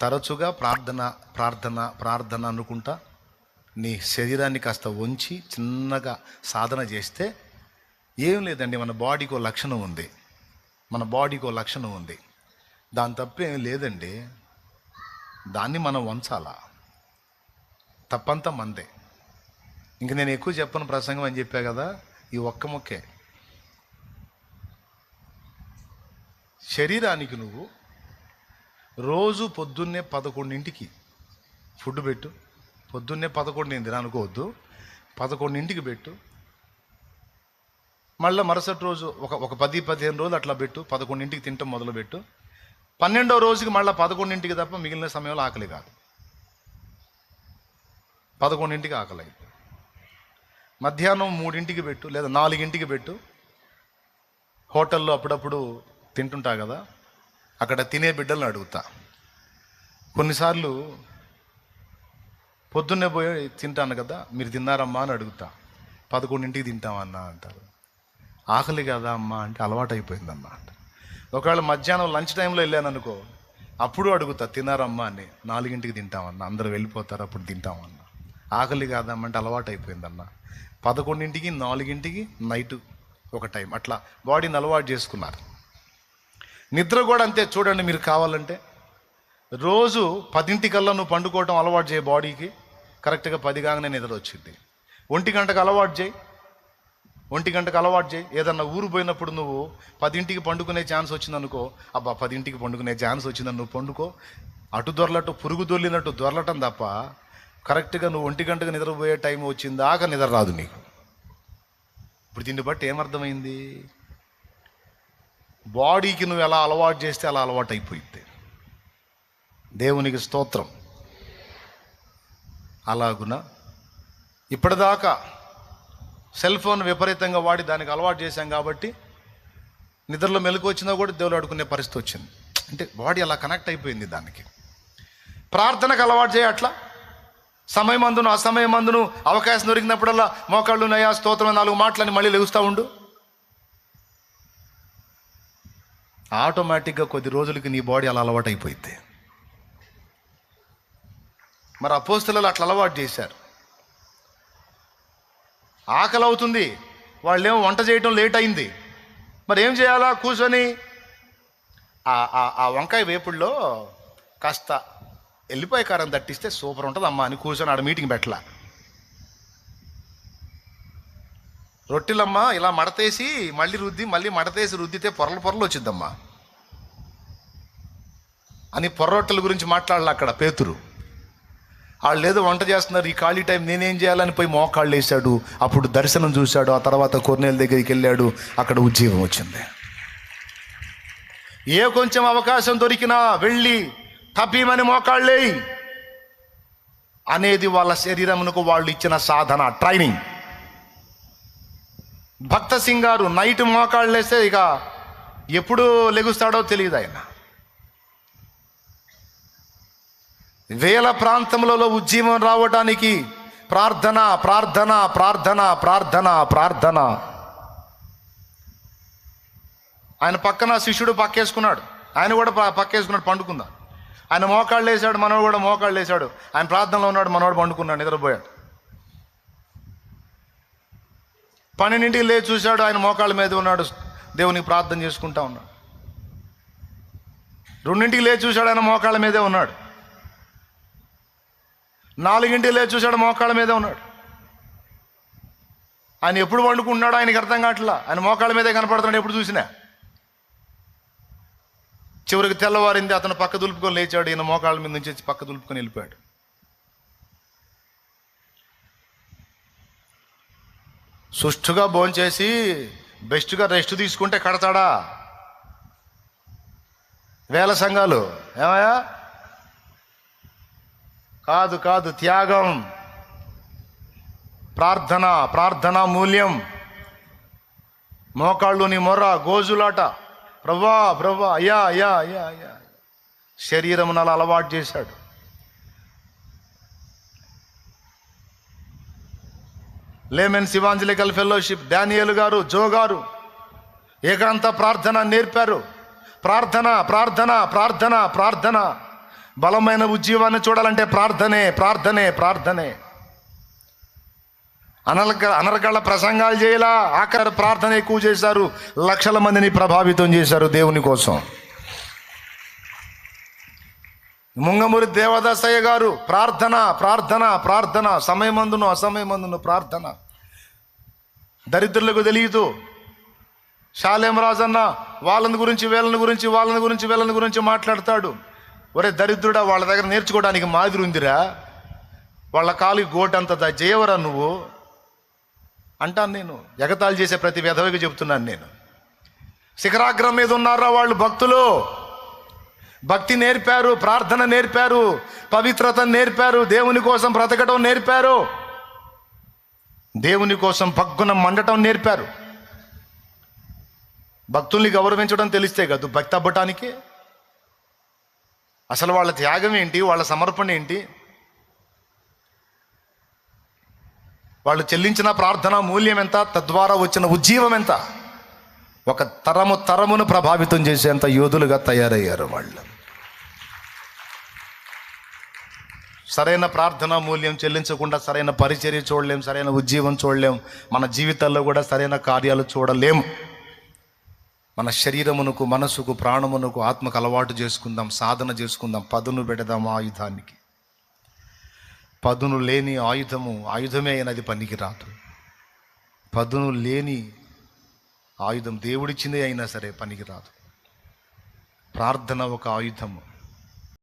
తరచుగా ప్రార్థన ప్రార్థన ప్రార్థన అనుకుంటా నీ శరీరాన్ని కాస్త వంచి చిన్నగా సాధన చేస్తే ఏం లేదండి మన బాడీకి ఒక లక్షణం ఉంది. మన బాడీకి ఒక లక్షణం ఉంది. దాని తప్పేం లేదండి. దాన్ని మనం వంచాలా? తప్పంతా మందే. ఇంక నేను ఎక్కువ చెప్పను ప్రసంగం అని చెప్పా కదా ఈ ఒక్క మొక్కే. శరీరానికి నువ్వు రోజు పొద్దున్నే పదకొండింటికి ఫుడ్ పెట్టు. పొద్దున్నే పదకొండింది అనుకోవద్దు. పదకొండింటికి పెట్టు. మళ్ళీ మరుసటి రోజు ఒక ఒక పది పదిహేను రోజులు అట్లా పెట్టు. పదకొండింటికి తింటాం మొదలుపెట్టు పన్నెండో రోజుకి మళ్ళీ పదకొండింటికి తప్ప మిగిలిన సమయంలో ఆకలి కాదు. పదకొండింటికి ఆకలి అయిపోయి మధ్యాహ్నం మూడింటికి పెట్టు. లేదా నాలుగింటికి పెట్టు. హోటల్లో అప్పుడప్పుడు తింటుంటా కదా. అక్కడ తినే బిడ్డలను అడుగుతా. కొన్నిసార్లు పొద్దున్నే పోయి తింటాను కదా మీరు తిన్నారమ్మా అని అడుగుతా. పదకొండింటికి తింటామన్నా అంటారు. ఆకలి కదా అమ్మా అంటే అలవాటు అయిపోయిందమ్మా అంట. ఒకవేళ మధ్యాహ్నం లంచ్ టైంలో వెళ్ళాను అనుకో అప్పుడు అడుగుతా తిన్నారమ్మా అని. నాలుగింటికి తింటామన్నా. అందరు వెళ్ళిపోతారు అప్పుడు తింటామన్నా. ఆకలి కాదమ్మా అంటే అలవాటు అయిపోయిందన్న పదకొండింటికి నాలుగింటికి నైట్ ఒక టైం. అట్లా బాడీని అలవాటు చేసుకున్నారు. నిద్ర కూడా అంతే చూడండి మీరు కావాలంటే. రోజు పదింటికల్లా నువ్వు పండుకోవటం అలవాటు చేయి బాడీకి. కరెక్ట్గా పది కాగానే నిద్ర వచ్చింది. ఒంటి గంటకు అలవాటు చేయి. ఒంటి గంటకు అలవాటు చేయి. ఏదన్నా ఊరు పోయినప్పుడు నువ్వు పదింటికి పండుకునే ఛాన్స్ వచ్చిందనుకో అబ్బా పదింటికి పండుకునే ఛాన్స్ వచ్చిందని నువ్వు పండుకో. అటు దొరలట్టు పురుగు దొర్లినట్టు దొరలటం తప్ప కరెక్ట్గా నువ్వు ఒంటి గంటకు నిద్రపోయే టైం వచ్చిందాక నిద్ర రాదు నీకు. ఇప్పుడు దీన్ని బట్టి ఏమర్థమైంది? బాడీకి నువ్వు ఎలా అలవాటు చేస్తే అలా అలవాటు అయిపోయింది దేవునికి స్తోత్రం. అలాగున ఇప్పటిదాకా సెల్ ఫోన్ విపరీతంగా వాడి దానికి అలవాటు చేశాం కాబట్టి నిద్రలో మెలకు వచ్చినా కూడా దేవుడు ఆడుకునే పరిస్థితి వచ్చింది. అంటే బాడీ అలా కనెక్ట్ అయిపోయింది దానికి. ప్రార్థనకు అలవాటు చేయ అట్లా సమయం అందును అసమయం అందును అవకాశం దొరికినప్పుడల్లా మోకాళ్ళు నయా స్తోత్రం నాలుగు మాటలని మళ్ళీ లెగుస్తూ ఉండు. ఆటోమేటిక్గా కొద్ది రోజులకి నీ బాడీ అలా అలవాటు మరి అపోస్తులలో అట్లా అలవాటు చేశారు. ఆకలి అవుతుంది వాళ్ళేమో వంట చేయటం లేట్ అయింది మరి ఏం చేయాలా? కూర్చొని ఆ- ఆ వంకాయ వేపుల్లో కాస్త ఎల్లిపాయ కారం దట్టిస్తే సూపర్ ఉంటుంది అమ్మా అని కూర్చొని ఆడ మీటింగ్ పెట్టలా. రొట్టెలమ్మా ఇలా మడతేసి మళ్ళీ రుద్ది మళ్ళీ మడతేసి రుద్దితే పొరలు పొరలు వచ్చిద్దమ్మా. అని పొర్రొట్టెల గురించి మాట్లాడాలి అక్కడ పేతురు. వాళ్ళు ఏదో వంట చేస్తున్నారు ఈ ఖాళీ టైం నేనేం చేయాలని పోయి మోకాళ్ళు వేశాడు అప్పుడు దర్శనం చూశాడు ఆ తర్వాత కొర్నేల దగ్గరికి వెళ్ళాడు అక్కడ ఉద్యోగం వచ్చింది. ఏ కొంచెం అవకాశం దొరికినా వెళ్ళి తప్పీమని మోకాళ్ళేయి అనేది వాళ్ళ శరీరమునకు వాళ్ళు ఇచ్చిన సాధన ట్రైనింగ్. భక్త సింగారు నైట్ మోకాళ్ళు వేస్తే ఇక ఎప్పుడు లెగుస్తాడో తెలియదు ఆయన. వేల ప్రాంతములలో ఉజ్జీవం రావడానికి ప్రార్థన ప్రార్థన ప్రార్థన ప్రార్థన ప్రార్థన. ఆయన పక్కన శిష్యుడు పక్కేసుకున్నాడు. ఆయన కూడా పక్కేసుకున్నాడు పండుకుందా. ఆయన మోకాళ్ళు వేసాడు మనోడు కూడా మోకాళ్ళు వేసాడు ఆయన ప్రార్థనలో ఉన్నాడు మనోడు పండుకున్నాడు నిద్రపోయాడు. పన్నెండింటికి లేచి చూశాడు ఆయన మోకాళ్ళ మీద ఉన్నాడు దేవునికి ప్రార్థన చేసుకుంటా ఉన్నాడు. రెండింటికి లేచి చూశాడు ఆయన మోకాళ్ళ మీదే ఉన్నాడు. నాలుగింటికి లేచి చూశాడు మోకాళ్ళ మీదే ఉన్నాడు. ఆయన ఎప్పుడు వండుకుంటున్నాడో ఆయనకి అర్థం కావట్లా? ఆయన మోకాళ్ళ మీదే కనపడుతున్నాడు ఎప్పుడు చూసినా? చివరికి తెల్లవారింది అతను పక్క దులుపుకొని లేచాడు ఈయన మోకాళ్ళ మీద నుంచి పక్క దులుపుకొని వెళ్ళిపోయాడు. సుష్టుగా భోంచేసి బెస్ట్గా రెస్ట్ తీసుకుంటే కడతాడా? వేల సంఘాలు. ఏమయ్యా? కాదు కాదు త్యాగం. ప్రార్థన ప్రార్థన మూల్యం. మోకాళ్ళు నీ మొర్ర గోజులాట. ప్రవ్వా ప్రవ్వా అయ్యా అయ్యా అయ్యా అయ్యా. శరీరం అలా అలవాటు చేశాడు. లేమెన్ శివాంజలికల్ ఫెలోషిప్ డానియల్ గారు జో గారు. ఏకాంత ప్రార్థన నేర్పారు. ప్రార్థన ప్రార్థన ప్రార్థన ప్రార్థన. బలమైన ఉజ్జీవాన్ని చూడాలంటే ప్రార్థనే ప్రార్థనే ప్రార్థనే. అనర్గ అనర్గళ ప్రసంగాలు చేయలా? ఆఖరి ప్రార్థన ఎక్కువ చేశారు. లక్షల మందిని ప్రభావితం చేశారు దేవుని కోసం. ముంగమూరి దేవదాసయ్య గారు ప్రార్థన ప్రార్థన ప్రార్థన సమయమందును అసమయమందును ప్రార్థన. దరిద్రులకు తెలియదు. శాలేం రాజన్న వాళ్ళని గురించి వీళ్ళని గురించి వాళ్ళని గురించి వీళ్ళని గురించి మాట్లాడతాడు. ఒరే దరిద్రుడా వాళ్ళ దగ్గర నేర్చుకోవడానికి మాదిరి ఉందిరా. వాళ్ళ కాలు గోటంత ద- నువ్వు? అంటాను నేను. ఎగతాళి చేసే ప్రతి విధవకి చెప్తున్నాను నేను. శిఖరాగ్రం మీద ఉన్నారా వాళ్ళు భక్తులు? భక్తి నేర్పారు ప్రార్థన నేర్పారు పవిత్రత నేర్పారు దేవుని కోసం బ్రతకడం నేర్పారు. దేవుని కోసం పగ్గున మండటం నేర్పారు. భక్తుల్ని గౌరవించడం తెలిస్తే కాదు భక్తి అవ్వటానికి అసలు వాళ్ళ త్యాగం ఏంటి వాళ్ళ సమర్పణ ఏంటి? వాళ్ళు చెల్లించిన ప్రార్థన మూల్యం ఎంత తద్వారా వచ్చిన ఉజ్జీవం ఎంత? ఒక తరము తరమును ప్రభావితం చేసేంత యోధులుగా తయారయ్యారు వాళ్ళు. సరైన ప్రార్థన మూల్యం చెల్లించకుండా సరైన పరిచర్య చూడలేం సరైన ఉజ్జీవం చూడలేం. మన జీవితాల్లో కూడా సరైన కార్యాలు చూడలేము మన శరీరమునకు మనసుకు ప్రాణమునకు ఆత్మకు అలవాటు చేసుకుందాం సాధన చేసుకుందాం పదును పెడదాం ఆయుధానికి. పదును లేని ఆయుధము ఆయుధమే అయినది పనికి రాదు పదును లేని ఆయుధం దేవుడిచ్చిందే అయినా సరే పనికి రాదు ప్రార్థన ఒక ఆయుధము.